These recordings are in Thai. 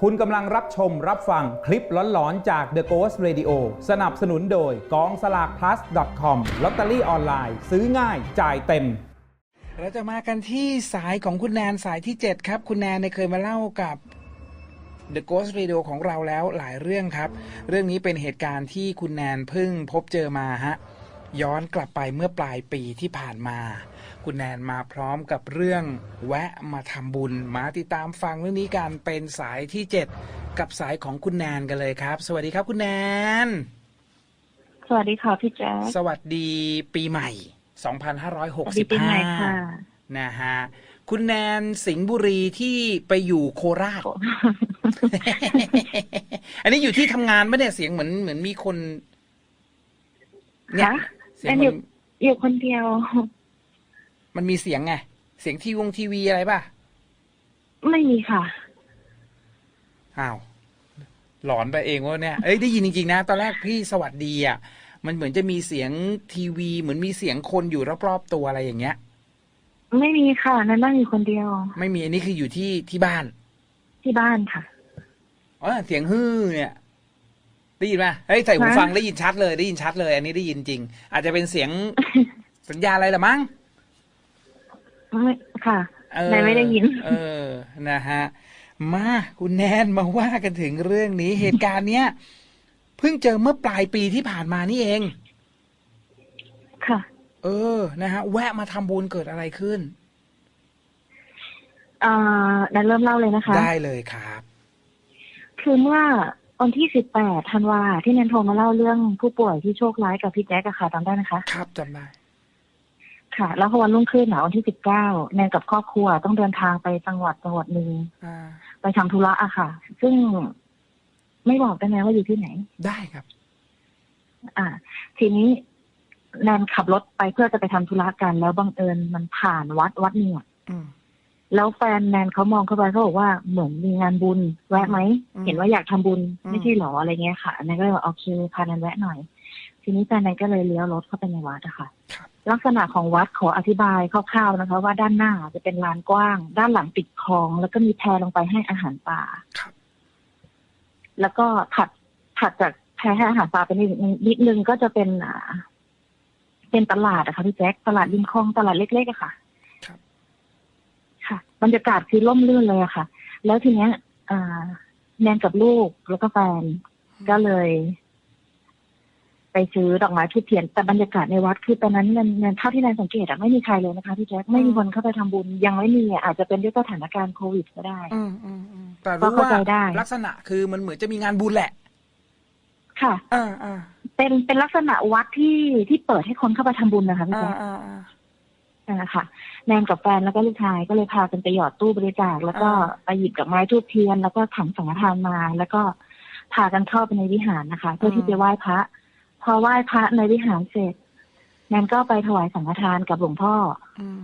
คุณกำลังรับชมรับฟังคลิปหลอนๆ จาก The Ghost Radio สนับสนุนโดยกองสลาก plus com ลอตเตอรี่ออนไลน์ ซื้อง่ายจ่ายเต็ม เราจะมากันที่สายของคุณแนนสายที่ 7 ครับ คุณแนนเนี่ยเคยมาเล่ากับ The Ghost Radio ของเราแล้วหลายเรื่องครับ เรื่องนี้เป็นเหตุการณ์ที่คุณแนนเพิ่งพบเจอมาฮะย้อนกลับไปเมื่อปลายปีที่ผ่านมา คุณแนนมาพร้อมกับเรื่องแวะมาทำบุญ มาติดตามฟังเรื่องนี้กันเป็นสายที่ 7 กับสายของคุณแนนกันเลยครับ สวัสดีครับคุณแนน สวัสดีค่ะพี่แจ๊คสวัสดีปีใหม่สวัสดีปีใหม่ค่ะ2565นะฮะคุณแนนสิงห์บุรีที่ไปอยู่โคราช อันนี้อยู่ที่ทำงานไม่ได้เสียงเหมือนเหมือนมีคน เนี่ยฮะเสียงแอนมัอยู่นอยู่คนเดียว มันมีเสียงไง เสียงทีวงทีวีอะไรป่ะ ไม่มีค่ะ อ้าว หลอนไปเองว่าเนี่ย เอ้ยได้ยินจริงๆนะ ตอนแรกพี่สวัสดีอะ มันเหมือนจะมีเสียงทีวี เหมือนมีเสียงคนอยู่รอบๆตัวอะไรอย่างเงี้ย ไม่มีค่ะนั่นนั่งอยู่คนเดียว ไม่มีอันนี้คืออยู่ที่ที่บ้าน ที่บ้านค่ะอ๋อเสียงฮือเนี่ยได้ยินไหมเฮ้ยใส่หูฮะฟังได้ยินชัดเลยได้ยินชัดเลย อันนี้ได้ยินจริง อาจจะเป็นเสียงสัญญาณอะไรละมั้ง ไม่ค่ะเออแนนไม่ได้ยิน เออนะฮะมาคุณแนนมาว่ากันถึงเรื่องนี้เหตุการณ์เนี้ยเพิ่งเจอเมื่อปลายปีที่ผ่านมานี่เอง ค่ะ เออนะฮะ แวะมาทำบุญเกิดอะไรขึ้นเอ่อแนนเริ่มเล่าเลยนะคะ ได้เลยครับ คือเมื่อวันที่สิบแปดธันวาที่แนนโทรมาเล่าเรื่องผู้ป่วยที่โชคร้ายกับพี่แจ๊คอะค่ะจำได้ไหมคะ ครับจำได้ ค่ะ แล้วพอวันรุ่งขึ้นอะวันที่สิบเก้าแนนกับครอบครัวต้องเดินทางไปจังหวัดจังหวัดหนึ่งอ่าไปทำธุระอะค่ะ ซึ่งไม่บอกได้ไหมว่าอยู่ที่ไหน ได้ครับ อ่า ทีนี้แนนขับรถไปเพื่อจะไปทำธุระกันแล้วบังเอิญมันผ่านวัดวัดหนึ่งอะอืมแล้วแฟนแนนเขามองเข้าไปเขาบอกว่าเหมือนมีงานบุญแวะไหมอืมเห็นว่าอยากทำบุญอืมไม่ใช่หรออะไรเงี้ยค่ะแนนก็เลยบอกโอเคพาแนนแวะหน่อย ทีนี้แฟนแนนก็เลยเลี้ยวรถเข้าไปในวัดอะค่ะครับ ลักษณะของวัดขออธิบายคร่าวๆนะคะ ว่าด้านหน้าจะเป็นลานกว้าง ด้านหลังติดคลอง แล้วก็มีแพลงไปให้อาหารปลาครับแล้วก็ถัดถัดจากแพรให้อาหารปลาไปนิดนึงนิดนึงก็จะเป็นอ่าเป็นตลาดอะค่ะพี่แจ๊คตลาดริมคลองตลาดเล็กๆอะค่ะครับค่ะ บรรยากาศคือร่มรื่นเลยอะค่ะ แล้วทีเนี้ยอ่าแนนกับลูกแล้วก็แฟนก็เลย ไปซื้อดอกไม้ทุบเทียนแต่บรรยากาศในวัดคือตอนนั้นแนนแนนเท่าที่แนนสังเกตอะไม่มีใครเลยนะคะพี่แจ๊คไม่มีคนเข้าไปทำบุญยังไม่มีอะอาจจะเป็นด้วยสถานการณ์โควิดก็ได้อืมอืมอืมแต่ก็รู้เข้าว่าใจได้ลักษณะคือมันเหมือนจะมีงานบุญแหละ ค่ะอ่าอ่าเป็นเป็นลักษณะวัดที่ที่เปิดให้คนเข้าไปทำบุญนะคะพี่อ่าแจ๊คอ่าอ่านั่นแหละค่ะแนนกับแฟนแล้วก็ลูกชายก็เลยพากันไปหยอดตู้บริจาค แล้วก็อ่าไปหยิบดอกไม้ทูบเทียน แล้วก็ถังสังฆทานมา แล้วก็พากันเข้าไปในวิหารนะคะ เพื่อที่จะไหว้พระ พอไหว้พระในวิหารเสร็จแนนก็ไปถวายสังฆทานกับหลวงพ่ออืม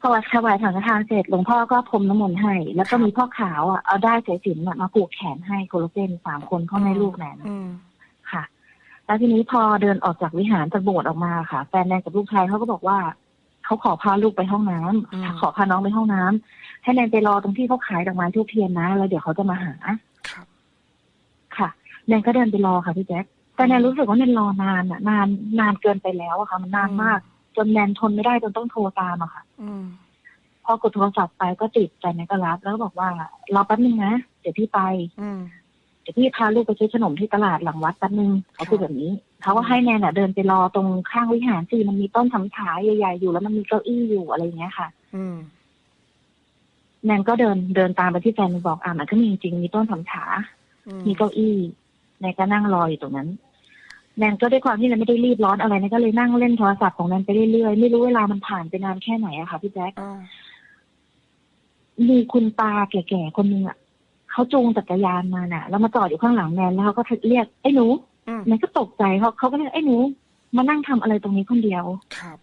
พอถวายสังฆทานเสร็จหลวงพ่อก็พรมน้ำมนต์ให้ แล้วก็ครับมีพ่อขาวอะเอาได้ายสายสิญจนมาผูกแขนให้คนละเส้นสามคนพ่อแม่ลูกแนนอืมค่ะ แล้วทีนี้พอเดินออกจากวิหารจากโบสถ์ออกมาค่ะ แฟนแนนกับลูกชายเขาก็บอกว่าเขาขอพาลูกไปห้องน้ำอืมขอพาน้องไปห้องน้ำให้แนนไปรอตรงที่เขาขายดอกไม้ทูบเทียนนะแล้วเดี๋ยวเขาจะมาหาครับค่ะแนนก็เดินไปรอค่ะพี่แจ๊ค แต่แนนรู้สึกว่าแนนรอนานอะ นานนานเกินไปแล้วอะค่ะ มันนานมาก จนแนนทนไม่ได้จนต้องโทรตามอะค่ะอืมพอกดโทรศัพท์ไปก็ติดแต่แนนก็รับ แล้วก็บอกว่ารอแป๊บนึงนะเดี๋ยวพี่ไปอืมเดี๋ยวพี่พาลูกไปซื้อขนมที่ตลาดหลังวัดแป๊บนึงเขาพูดแบบนี้เขาก็ให้แนนอะเดินไปรอตรงข้างวิหารสิมันมีต้นสำฉาใหญ่ๆอยู่แล้วมันมีเก้าอี้อยู่อะไรอย่างเงี้ยค่ะ อืมแนนก็เดินเดินตามไปที่แฟนบอกอ่ามันก็มีจริงมีต้นสำฉาอืมมีเก้าอี้แนนก็นั่งรออยู่ตรงนั้น แนนก็ด้วยความที่แนนไม่ได้รีบร้อนอะไรแนนก็เลยนั่งเล่นโทรศัพท์ของแนนไปเรื่อยๆไม่รู้เวลามันผ่านไปนานแค่ไหนอะค่ะพี่แจ๊คอ่ามีคุณตาแก่ๆคนนึงอะเขาจูงจักรยานมาน่ะ แล้วมาจอดอยู่ข้างหลังแนนแล้วเขาก็เรียกไอ้หนูอืมแนนก็ตกใจเขาเขาก็เรียกไอ้หนูมานั่งทำอะไรตรงนี้คนเดียวครับ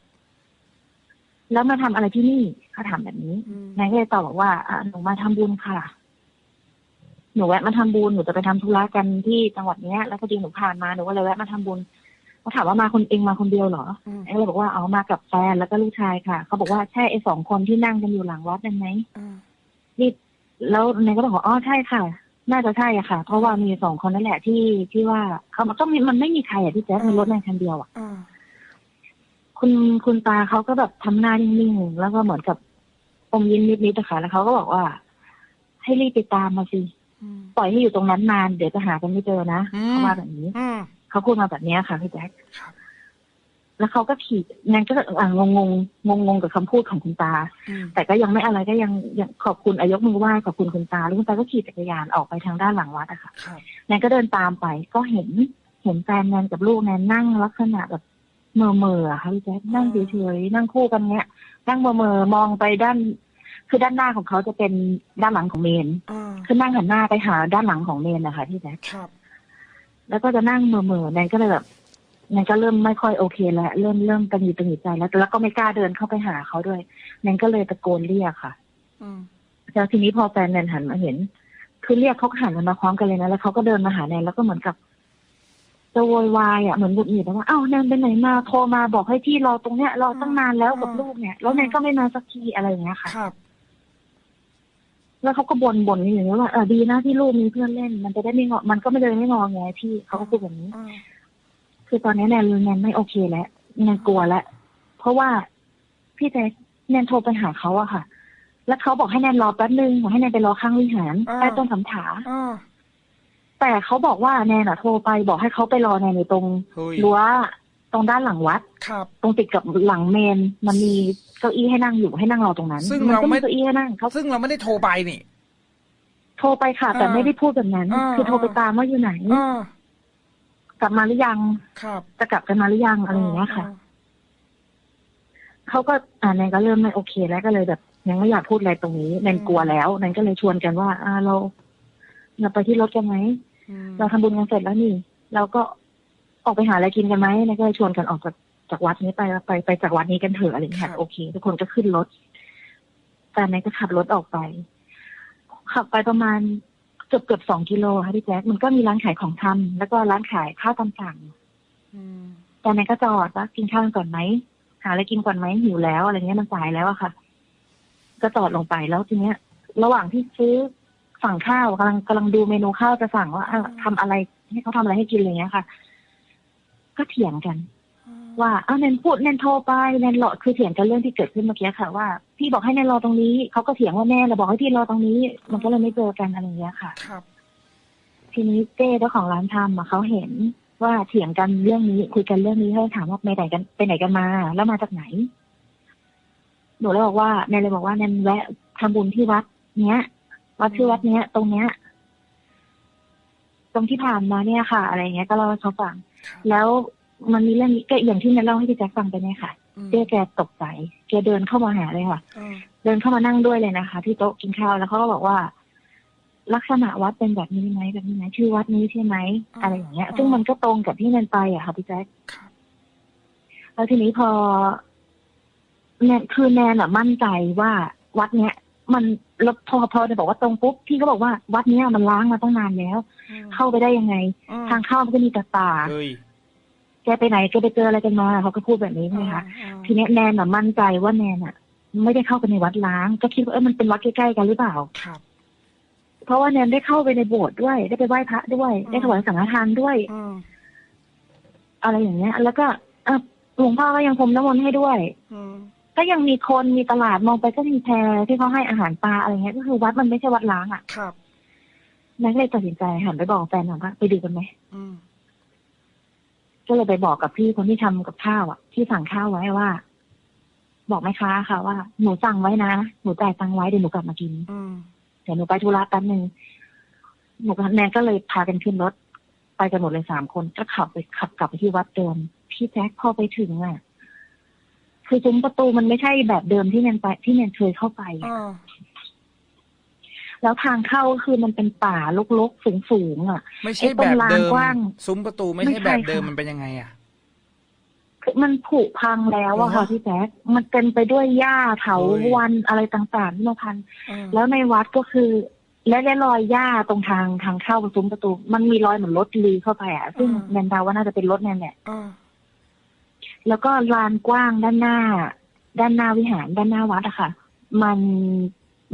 แล้วมาทำอะไรที่นี่เขาถามแบบนี้อืมแนนก็เลยตอบบอกว่าอ่าหนูมาทำบุญค่ะ หนูแวะมาทำบุญหนูจะไปทำธุระกันที่จังหวัดเนี้ยแล้วพอดีหนูผ่านมาหนูก็เลยแวะมาทำบุญเขาถามว่ามาคนเองมาคนเดียวเหรออืมแนนก็เลยบอกว่าเอามากับแฟนแล้วก็ลูกชายค่ะเขาบอกว่าใช่ไอ้สองคนที่นั่งกันอยู่หลังวัดนั่นไหมอืมรีบแล้วแนนก็บอกว่าอ๋อใช่ค่ะ น่าจะใช่อะค่ะ เพราะว่ามีสองคนนั่นแหละที่ที่ว่าเขามันก็มีมันไม่มีใครอะที่แจ๊คมีรถแนนคันเดียวอะอ่าคุณคุณตาเขาก็แบบทำหน้านิ่งๆแล้วก็เหมือนกับอมยิ้มนิดๆอะค่ะแล้วเขาก็บอกว่า ให้รีบไปตามมาสิอืม ปล่อยให้อยู่ตรงนั้นนานเดี๋ยวจะหากันไม่เจอนะอืมเขาว่าแบบนี้อืมเขาพูดมาแบบนี้ค่ะพี่แจ๊คครับแล้วเขาก็ขี่แนนก็อ่างงงงงงๆกับคำพูดของคุณตาอืมแต่ก็ยังไม่อะไรก็ยังยังขอบคุณอายกมือไหว้ขอบคุณคุณตาแล้วคุณตาก็ขี่จักรยานออกไปทางด้านหลังวัดอะค่ะครับแนนก็เดินตามไปก็เห็นเห็นแฟนแนนกับลูกแนนนั่งลักษณะแบบเมื่อเมื่อะค่ะพี่แจ๊คนั่งเฉยๆนั่งคู่กันเนี้ยนั่งเมื่อเมื่อมองไปด้าน คือด้านหน้าของเขาจะเป็นด้านหลังของเมนอ่าคือนั่งหันหน้าไปหาด้านหลังของเมนนะคะพี่แจ๊คครับแล้วก็จะนั่งเมื่อเมื่อแนนก็เลยแบบแนนก็เริ่มไม่ค่อยโอเคแล้วเริ่มเริ่มตังหงิดตังหงิดใจแล้วแล้วก็ไม่กล้าเดินเข้าไปหาเขาด้วยแนนก็เลยตะโกนเรียกค่ะอืมแล้วทีนี้พอแฟนแนนหันมาเห็น คือเรียกเขาก็หันมาพร้อมกันเลยนะแล้วเขาก็เดินมาหาแนนแล้วก็เหมือนกับจะโวยวายอะเหมือนหงุดหงิดว่าอ้าวแนนไปไหนมาโทรมาบอกให้ที่รอตรงเนี้ยรอตั้งนานแล้วกับลูกเนี่ย แล้วแนนก็ไม่มาสักทีอะไรอย่างเงี้ยค่ะครับ แล้วเขาก็บ่นบ่นอย่างเงี้ยว่าเออดีนะที่ลูกมีเพื่อนเล่น มันจะได้ไม่งอมันก็ไม่เลยไม่งอไงพี่เขาก็พูดแบบนี้อ่าคือตอนนี้แนนแนนไม่โอเคแล้วแนนกลัวแล้วเพราะว่าพี่แจ๊คแนนโทรไปหาเขาอะค่ะ แล้วเขาบอกให้แนนรอแป๊บนึงบอกให้แนนไปรอข้างวิหารใต้ต้นสำถาอ่าแต่เขาบอกว่าแนนอะโทรไปบอกให้เขาไปรอแนนอยู่ตรงเฮ้ยรั้วตรงด้านหลังวัด ครับตรงติดกับหลังเมนมันมีเก้าอี้ให้นั่งอยู่ให้นั่งรอตรงนั้นซึ่งมัเราก็ไม่มีเก้าอี้ให้นั่งเขาซึ่งเราไม่ได้โทรไปนี่ โทรไปค่ะ แต่อ่าไม่ได้พูดแบบนั้นอ่าคือโทรไปตามว่าอยู่ไหนอ่ากลับมาหรือยังครับจะกลับกันมาหรือยังอะไรอย่างเงี้ยค่ะเขาก็อ่าแนนก็เริ่มไม่โอเคแล้วก็เลยแบบ ยังไม่อยากพูดอะไรตรงนี้แนนกลัวแล้วแนนก็เลยชวนกันว่า อ่าเราเราไปที่รถกันไหมอืมเราทำบุญกันเสร็จแล้วนี่เราก็ออกไปหาอะไรกินกันไหมแนนก็เลยชวนกันออกจาก จากวัดนี้ไปไปไปจากวัดนี้กันเถอะอะไรอย่างเงี้ยค่ะโอเค ทุกคนก็ขึ้นรถแต่แนนก็ขับรถออกไป ขับไปประมาณเกือบเกือบสองกิโลค่ะพี่แจ๊คมันก็มีร้านขายของชำแล้วก็ร้านขายข้าวตามสั่งอืมตอนนั้นก็จอดว่ากินข้าวกันก่อนไหมหาอะไรกินก่อนไหมหิวแล้วอะไรเงี้ยมันสายแล้วอะค่ะ ก็จอดลงไปแล้วทีเนี้ย ระหว่างที่ซื้อสั่งข้าวกำลังกำลังดูเมนูข้าวจะสั่งว่าอะทำอะไรให้เขาทำอะไรให้กินอะไรเงี้ยค่ะ ก็เถียงกัน ว่าอ้าวแนนพูดแนนโทรไปแนนรอคือเถียงกันเรื่องที่เกิดขึ้นเมื่อกี้ค่ะว่าพี่บอกให้แนนรอตรงนี้เขาก็เถียงว่าแม่เราบอกให้พี่รอตรงนี้ มันก็เลยไม่เจอกันอะไรเงี้ยค่ะ ครับ ทีนี้เจ้เจ้าของร้านทำอะเขาเห็นว่าเถียงกันเรื่องนี้ คุยกันเรื่องนี้เขาเลยถามว่าไปไหนกันไปไหนกันมา แล้วมาจากไหน หนูเลยบอกว่าแนนเลยบอกว่าแนนแวะทำบุญที่วัด เนี้ยวัดชื่อวัดเนี้ย ตรงเนี้ยตรงที่ผ่านมาเนี่ยค่ะ อะไรเงี้ยก็เล่าให้เขาฟังครับแล้ว มันมีเรื่องนี้ก็อย่างที่แนนเล่าให้พี่แจ็คฟังไปเนี่ยค่ะอืมเจ้แกตกใจแกเดินเข้ามาหาเลยค่ะอ่าเดินเข้ามานั่งด้วยเลยนะคะ ที่โต๊ะกินข้าวแล้วเขาก็บอกว่า ลักษณะวัดเป็นแบบนี้ไหมแบบนี้ไหมชื่อวัดนี้ใช่ไหมอะไรอย่างเงี้ย ซึ่งมันก็ตรงกับที่แนนไปอะค่ะพี่แจ๊คครับแล้วทีนี้พอแนนคือแนนอะมั่นใจว่าวัดเนี้ย มันแล้วพอพอจะบอกว่าตรงปุ๊บพี่ก็บอกว่าวัดเนี้ยมันล้างมาตั้งนานแล้วอืมเข้าไปได้ยังไงอืมทางเข้ามันก็มีแต่ป่าเฮ้ย แกไปไหนแกไปเจออะไรกันมาเขาก็พูดแบบนี้ใช่ไหมคะอ่าทีเนี้ยแนนอะมั่นใจว่าแนนอะไม่ได้เข้าไปในวัดล้าง ก็คิดว่าเออมันเป็นวัดใกล้ๆกันหรือเปล่าครับเพราะว่าแนนได้เข้าไปในโบสถ์ด้วย ได้ไปไหว้พระด้วยอืมได้ถวายสังฆทานด้วยอืมอะไรอย่างเงี้ย แล้วก็เอ่อหลวงพ่อก็ยังพรมน้ำมนต์ให้ด้วยอืมก็ยังมีคนมีตลาดมองไปก็มีแพที่เขาให้อาหารปลาอะไรเงี้ย ก็คือวัดมันไม่ใช่วัดล้างอะครับแนนก็เลยตัดสินใจหันไปบอกแฟนหน่อยว่าไปดูกันไหมอืม ก็เลยไปบอกกับพี่คนที่ทำกับข้าวอะที่สั่งข้าวไว้ว่า บอกแม่ค้าค่ะว่าหนูสั่งไว้นะหนูจ่ายตังค์ไว้เดี๋ยวหนูกลับมากินอืมเดี๋ยวหนูไปธุระแป๊บนึงหนูกับแนนก็เลยพากันขึ้นรถ ไปกันหมดเลยสามคนก็ขับไปขับกลับไปที่วัดเดิมพี่แจ็คพอไปถึงอะคือซุ้มประตูมันไม่ใช่แบบเดิมที่แนนไปที่แนนเคยเข้าไปอะอ่า แล้วทางเข้าก็คือมันเป็นป่ารกๆสูงๆอะไม่ใช่ไอ้ตแบรงบลานเดิมกว้างซุ้มประตูไม่ไม่ใช่ใช่แบบเดิมค่ะมันเป็นยังไงอะคือมันผุพังแล้วอะค่ะเหรอพี่แจ๊คมันเต็มไปด้วยหญ้าเถาโอ้ยวันอะไรต่างๆที่มาพันอ่าแล้วในวัดก็คือ และและรอยหญ้าตรงทางทางเข้าซุ้มประตู มันมีรอยเหมือนรถลีเข้าไปอะซึ่งแนนเดาว่าน่าจะเป็นรถแนนแหละอ่าแล้วก็ลานกว้างด้านหน้า ด้านหน้าวิหารด้านหน้าวัดอะค่ะ มัน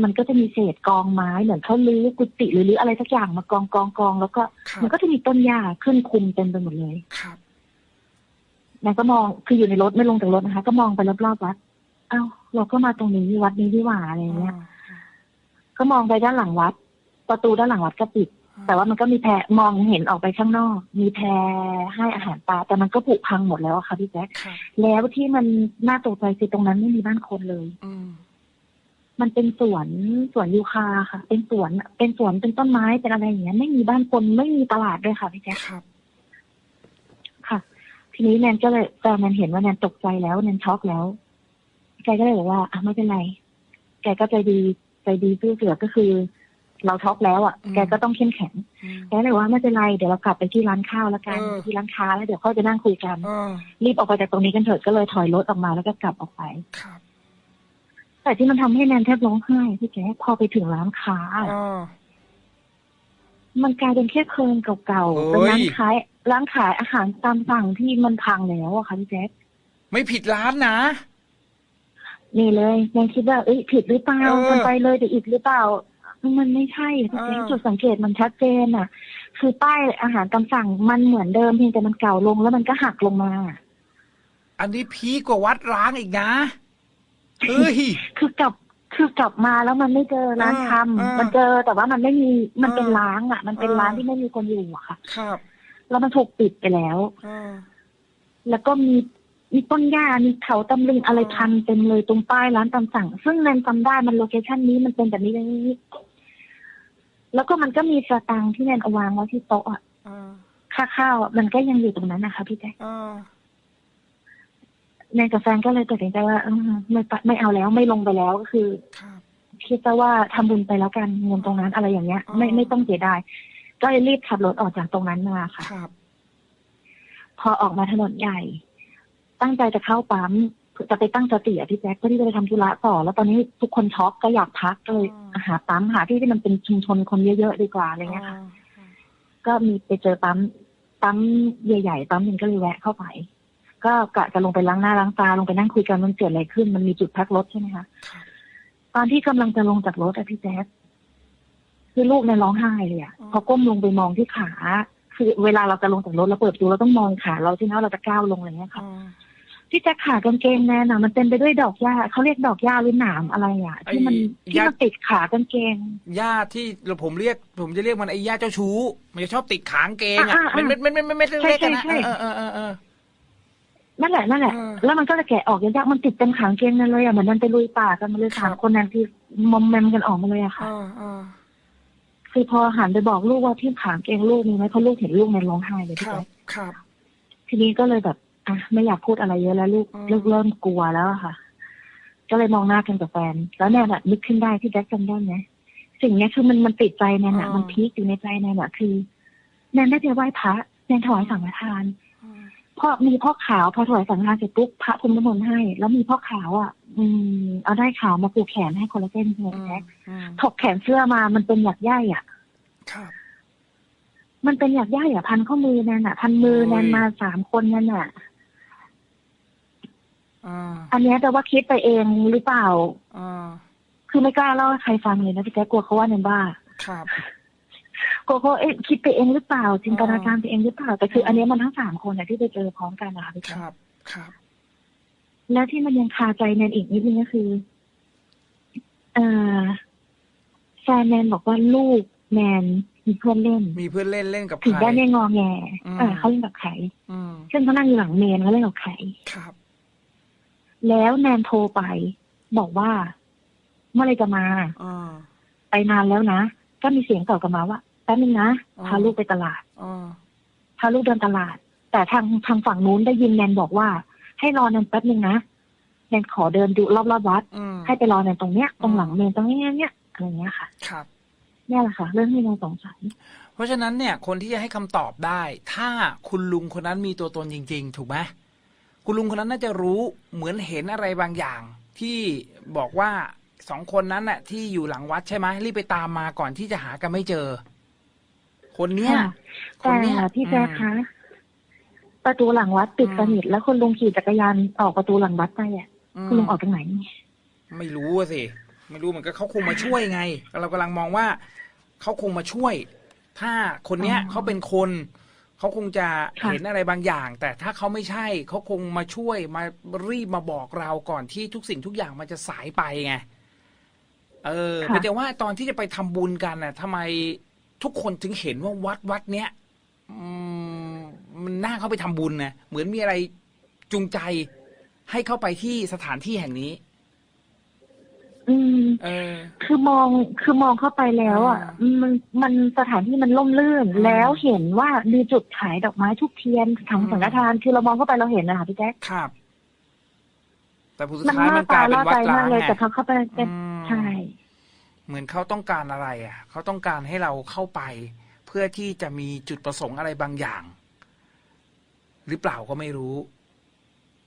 มันก็จะมีเศษกองไม้เหมือนเขาลื้อกุฏิหรือลื้ออะไรสักอย่างมากองกองกองแล้วก็ครับมันก็จะมีต้นหญ้าขึ้นคุมเต็มไปหมดเลยครับแนนก็มองคืออยู่ในรถไม่ลงจากรถนะคะ ก็มองไปรอบๆวัดอ้าวเราก็มาตรงนี้วัดนี้ดีกว่าอะไรเงี้ยก็มองไปด้านหลังวัด ประตูด้านหลังวัดก็ปิด แต่ว่ามันก็มีแพรมองเห็นออกไปข้างนอก มีแพรให้อาหารปลาแต่มันก็ผุพังหมดแล้วอะค่ะพี่แจ๊คครับแล้วที่มันน่าตกใจคือตรงนั้นไม่มีบ้านคนเลย อื มมันเป็นสวนสวนยูคาค่ะ เป็นสวนเป็นสวนเป็นต้นไม้เป็นอะไรอย่างเงี้ย ไม่มีบ้านคนไม่มีตลาดด้วยค่ะพี่แจ๊คครับ ค่ะ ทีนี้แนนก็เลยแฟนแนนเห็นว่าแนนตกใจแล้วแนนช็อกแล้วแกก็เลยบอกว่าอะไม่เป็นไรแกก็ใจดีใจดีซื่อเสือก็คือ เราช็อกแล้วอะอืมแกก็ต้องเข้มแข็งอืมแกเลยว่าไม่เป็นไรเดี๋ยวเรากลับไปที่ร้านข้าวแล้วกันเออที่ร้านค้าแล้วเดี๋ยวค่อยไปนั่งคุยกันเออรีบออกไปจากตรงนี้กันเถิดก็เลยถอยรถออกมาแล้วก็กลับออกไปครับ แต่ที่มันทำให้แนนแทบร้องไห้พี่แจ๊คพอไปถึงร้านค้าเออมันกลายเป็นแค่เคินเก่าเฮ้ๆยเป็นร้านขายร้านขายอาหารตามสั่งที่มันพังแล้วอะค่ะพี่แจ๊คไม่ผิดร้านนะนี่เลยแนนคิดว่าเอ้ยผิดหรือเปล่าเออมันไปเลยเดี๋ยวอีกหรือเปล่า มันไม่ใช่พี่แจ๊คเออจุดสังเกตมันชัดเจนอะคือป้ายอาหารตามสั่งมันเหมือนเดิมเพียงแต่มันเก่าลงแล้วมันก็หักลงมา อันนี้พีกกว่าวัดร้างอีกนะ เฮ้ย คือกลับคือกลับมาแล้วมันไม่เจอร้านทำเออมันเจอแต่ว่ามันไม่มีมันเป็นเออร้างอะมันเป็นเออร้านที่ไม่มีคนอยู่อะค่ะ ครับ แล้วมันถูกปิดไปแล้วเออแล้วก็มีมีต้นหญ้ามีเขาตำลึงอะไรเออพันเต็มเลยตรงป้ายร้านตามสั่ง ซึ่งแนนจำได้มันโลเคชันนี้มันเป็นแบบนี้แบบนี้ แล้วก็มันก็มีสตางค์ที่แนนเอาวางไว้ที่โต๊ะอะเออค่าข้าวอะมันก็ยังอยู่ตรงนั้นนะคะพี่แจ๊คเออ แนนกับแฟนก็เลยตัดสินใจว่าเออไม่ไปไม่เอาแล้วไม่ลงไปแล้วก็คือครับคิดซะว่าทำบุญไปแล้วกันเงินตรงนั้นอะไรอย่างเงี้ยอ๋อไม่ไม่ต้องเสียดายก็เลยรีบขับรถออกจากตรงนั้นมาค่ะครับพอออกมาถนนใหญ่ ตั้งใจจะเข้าปั๊มจะไปตั้งสติอะพี่แจ๊คเพื่อที่จะไปทำธุระต่อ แล้วตอนนี้ทุกคนช็อกก็อยากพักก็เลยอ๋อหาปั๊มหาที่ที่มันเป็นชุมชนคนเยอะๆดีกว่าอะไรเงี้ยค่ะ ก็มีไปเจอปั๊มปั๊มใหญ่ๆปั๊มหนึงก็เลยแวะเข้าไป ก็กะจะลงไปล้างหน้าล้างตาลงไปนั่งคุยกันมันเกิดอะไรขึ้น มันมีจุดพักรถใช่ไหมคะครับตอนที่กำลังจะลงจากรถอะพี่แจ๊คคือลูกเนี่ยร้องไห้เลยอะอ๋อพอก้มลงไปมองที่ขา คือเวลาเราจะลงจากรถเราเปิดประตูเราต้องมองขาเราใช่ไหมว่าเราจะก้าวลงอะไรเงี้ยค่ะเออพี่แจ๊คขากางเกงแนนอะมันเต็มไปด้วยดอกหญ้าเขาเรียกดอกหญ้าหรือหนามอะไรอะที่มันไอ้ที่หญ้ามันติดขากางเกงญาติที่ผมเรียก ผมจะเรียกมันไอ้ญาติเจ้าชู้ มันจะชอบติดขางเกงอะอ่าอ่าเป็นเม็ดเม็ดเม็ดเม็ดเม็ดเล็กๆกันนะใช่ใช่ใช่เออเออเออเออ นั่นแหละนั่นแหละเออแล้วมันก็จะแกะออกยากๆมันติดเต็มขางเกงนั่นเลยอะเหมือนมันไปลุยป่ากันมาเลยครัสาบมคนนั้นคือมอมแมมกันออกมาเลยอะเอค่ะอเออคือพอหันไปบอกลูกว่าที่ขางเกงลูกมีไหมเพราะลูกเห็นลูกในยร้องไห้เลยคพี่รับแจ๊คครับ ทีนี้ก็เลยแบบอะไม่อยากพูดอะไรเยอะแล้วลูกอืมลูกเริ่มกลัวแล้วอะค่ะ ก็เลยมองหน้ากันกับแฟน แล้วแนนอะนึกขึ้นได้ที่แจ็คจำได้ไหมสิ่งเนี้ยคือมันมันติดใจแนนอะมันพีคอยู่ในใจแนนอะคือแนนได้ไปไหว้พระแนนถวายสังฆทานอืม พ่อมีพ่อขาวพอถวายสังฆทานเสร็จปุ๊บพระพรมน้ำมนต์ให้ แล้วมีพ่อขาวอะ อืม เอาได้ขาวมาผูกแขนให้คนละเส้นใช่ไหมอืมแจ๊คอืมถกแขนเสื้อมามันเป็นหยักใยอะครับมันเป็นหยักใยอะพันข้อมือแนนอะ พันมือโอ้ยแนนมาสามคนนั่นอะอ่าอันเนี้ยแต่ว่าคิดไปเองหรือเปล่าอ่าคือไม่กล้าเล่าให้ใครฟังเลยนะพี่แจ๊คกลัวเขาว่าแนนบ้าครับ กลัวเขาเอ๊ะคิดไปเองหรือเปล่าจินตนาการไปเองหรือเปล่าแต่คือ อันเนี้ยมันทั้งสามคนอะที่ไปเจอพร้อมกันนะคะพี่คแจ๊ครับ ครับ แล้วที่มันยังคาใจแนนอีกนิดนึงก็คือเอ่อแฟนแนนบอกว่าลูกแนนมีเพื่อนเล่น มีเพื่อนเล่นเล่นกับใคถึงรได้ไม่งอแงอืมเออเขาเล่นกับใครอืมซึ่งเขานั่งอยู่หลังเมนเขาเล่นกับใครครับ แล้วแนนโทรไป บอกว่า เมื่อไรจะมาอ่าไปนานแล้วนะก็มีเสียงตอบกลับมาว่าแป๊บนึงนะอ๋อพาลูกไปตลาดอ่าพาลูกเดินตลาด แต่ทางทางฝั่งนู้นได้ยินแนนบอกว่า ให้รอแนนแป๊บนึงนะแนนขอเดินดูรอบๆวัดอืมให้ไปรอแนนตรงเนี้ยตรงหลังเมนตรงเนี้ยเนี้ยอะไรเงี้ยค่ะ ครับเนี่ยแหละค่ะ เรื่องที่แนนสงสัยเพราะฉะนั้นเนี่ย คนที่จะให้คำตอบได้ ถ้าคุณลุงคนนั้นมีตัวตนจริง ๆ ถูกไหมคุณลุงคนนั้นน่าจะรู้เหมือนเห็นอะไรบางอย่าง ที่บอกว่าสองคนนั้นน่ะ ที่อยู่หลังวัดใช่ไหมรีบไปตามมาก่อนที่จะหากันไม่เจอ คนเนี้ยค่ะคนแต่เนี้ยพี่แจ๊คอืมคะประตูหลังวัดปิดอืมสนิทแล้วคุณลุงขี่จักรยานออกประตูหลังวัดไปอะอืมคุณลุงออกตรงไหน ไม่รู้อะสิไม่รู้เหมือนกับเขาคงมาช่วยไง เรากำลังมองว่าเขาคงมาช่วย ถ้าคนเนี้ยอ๋อเขาเป็นคนเขาคงจะค่ะเห็นอะไรบางอย่าง แต่ถ้าเขาไม่ใช่เขาคงมาช่วยมารีบมาบอกเราก่อนที่ทุกสิ่งทุกอย่างมันจะสายไปไงเออค่ะแต่ว่าตอนที่จะไปทำบุญกันน่ะทำไม ทุกคนถึงเห็นว่าวัดวัดเนี้ยอืมมันน่าเข้าไปทำบุญนะเหมือนมีอะไรจูงใจให้เข้าไปที่สถานที่แห่งนี้ อืม เออ คือมองคือมองเข้าไปแล้วอะ อ่ามันมันสถานที่มันล่มลื่น อืมแล้วเห็นว่ามีจุดขายดอกไม้ทุกเทียนถังอืม สังฆทาน คือเรามองเข้าไปเราเห็นนะคะพี่แจ๊คครับ แต่ผลสุดมันท้ายน่ามันกลาตายเป็นล่าวัใจดร้ามางกเลยไงแต่เขาเข้าไปเป็นอืมใช่ เหมือนเขาต้องการอะไรอะเขาต้องการให้เราเข้าไป เพื่อที่จะมีจุดประสงค์อะไรบางอย่าง หรือเปล่าก็ไม่รู้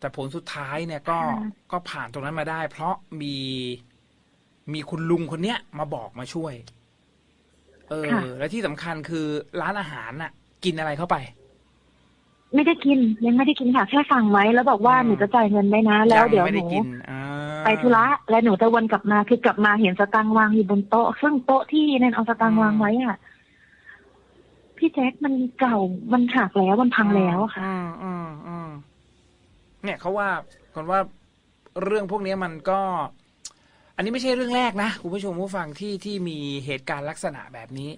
แต่ผลสุดท้ายเนี่ยก็ค่ะก็ผ่านตรงนั้นมาได้ เพราะมีมีคุณลุงคนเนี้ยมาบอกมาช่วย เออ และที่สำคัญคือร้านอาหารน่ะ กินอะไรเข้าไป ไม่ได้กินยังไม่ได้กินค่ะแค่สั่งไว้แล้วบอกว่าอืมหนูจะจ่ายเงินได้นะ แล้วเดี๋ยวไม่หได้นูกินอ่า ไปธุระแล้วหนูจะวนกลับมาคือกลับมาเห็นสตางค์วางอยู่บนโต๊ะซึ่งโต๊ะที่นันเอาสตางค์วางไว้อะพี่แจ๊คมันเก่ามันหักแล้วมันพังแล้วอะค่ะ อืมอืมอืมเนี่ยเขาว่าคนว่าเรื่องพวกนี้มันก็ อันนี้ไม่ใช่เรื่องแรกนะคุณผู้ชมผู้ฟังที่ที่มีเหตุการณ์ลักษณะแบบนี้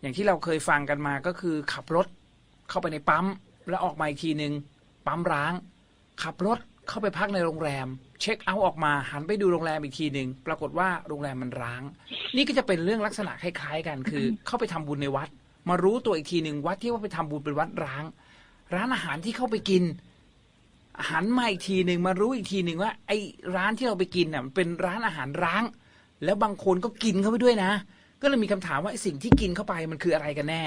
อย่างที่เราเคยฟังกันมาก็คือ ขับรถเข้าไปในปั๊ม แล้วออกมาอีกทีหนึ่งปั๊มร้าง ขับรถ เข้าไปพักในโรงแรม เช็คเอาท์ออกมาหันไปดูโรงแรมอีกทีหนึ่งปรากฏว่าโรงแรมมันร้าง นี่ก็จะเป็นเรื่องลักษณะคล้ายๆ กัน คือ เข้าไปทำบุญในวัด มารู้ตัวอีกทีหนึ่งวัดที่ว่าไปทำบุญเป็นวัดร้าง ร้านอาหารที่เข้าไปกินหันมาอีกทีหนึ่งมารู้อีกทีหนึ่งว่า ไอ้ร้านที่เราไปกินน่ะมันเป็นร้านอาหารร้าง แล้วบางคนก็กินเข้าไปด้วยนะ ก็เลยมีคำถามว่าไอ้สิ่งที่กินเข้าไปมันคืออะไรกันแน่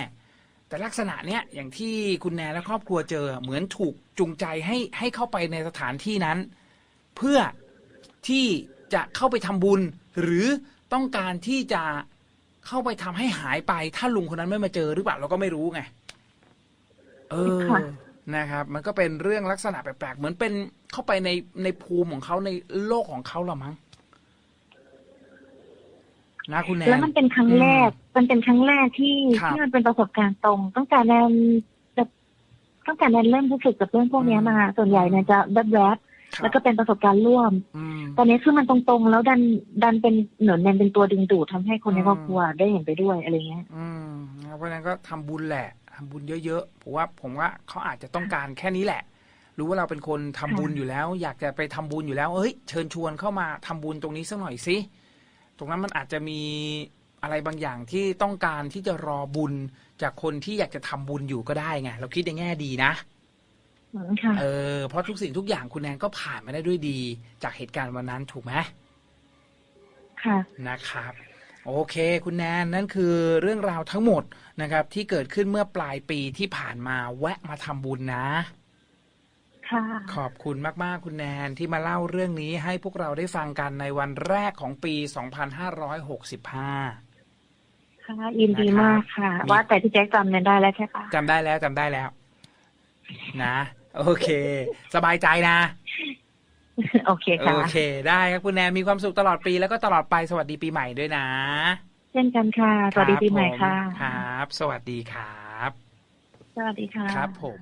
แต่ลักษณะเนี้ยอย่างที่คุณแนนและครอบครัวเจอเหมือนถูกจูงใจให้ให้เข้าไปในสถานที่นั้น เพื่อที่จะเข้าไปทำบุญ หรือต้องการที่จะเข้าไปทำให้หายไป ถ้าลุงคนนั้นไม่มาเจอหรือเปล่าเราก็ไม่รู้ไงเออค่ะนะครับ มันก็เป็นเรื่องลักษณะแปลกๆเหมือนเป็นเข้าไปในในภูมิของเขาในโลกของเขาละมั้ง นะคุณแนนแล้วมันเป็นครั้งแรก มันเป็นครั้งแรกที่ครับที่มันเป็นประสบการณ์ตรงตั้งแต่แนนแบบตั้งแต่แนนเริ่มรู้สึกกับเรื่องพวกเนี้ยมา ส่วนใหญ่แนนจะแวบๆครับแล้วก็เป็นประสบการณ์ร่วมอืมตอนนี้คือมันตรงๆ แล้วดันดันเป็นเหมือนแนนเป็นตัวดึงดูดทำให้คนในอืมครอบครัวได้เห็นไปด้วยอะไรเงี้ย อืมนะครับเพราะฉะนั้นก็ทำบุญแหละทำบุญเยอะๆผมว่าผมว่าเขาอาจจะต้องการแค่นี้แหละ รู้ว่าเราเป็นคนทำบุญอยู่แล้ว อยากจะไปทำบุญอยู่แล้ว เอ้ย เชิญชวนเข้ามาทำบุญตรงนี้สักหน่อยสิ ตรงนั้นมันอาจจะมีอะไรบางอย่างที่ต้องการที่จะรอบุญจากคนที่อยากจะทำบุญอยู่ก็ได้ไงเราคิดในแง่ดีนะค่ะเออเพราะทุกสิ่งทุกอย่างคุณแนนก็ผ่านมาได้ด้วยดี จากเหตุการณ์วันนั้นถูกไหมค่ะนะครับ โอเค คุณแนนนั่นคือเรื่องราวทั้งหมดนะครับ ที่เกิดขึ้นเมื่อปลายปีที่ผ่านมาแวะมาทำบุญนะ ค่ะ ขอบคุณมาก ๆ คุณแนนที่มาเล่าเรื่องนี้ให้พวกเราได้ฟังกันในวันแรกของปี 2565ค่ะยินดีมากค่ะมีว่าแต่พี่แจ็คจำแนนได้แล้วใช่ปะจำได้แล้วจำได้แล้ว นะ โอเค สบายใจนะ โอเคค่ะโอเค ได้ครับคุณแนนมีความสุขตลอดปีแล้วก็ตลอดไปสวัสดีปีใหม่ด้วยนะ เช่นกันค่ะ สวัสดีปีใหม่ค่ะ ครับ สวัสดีครับ สวัสดีค่ะ ครับผม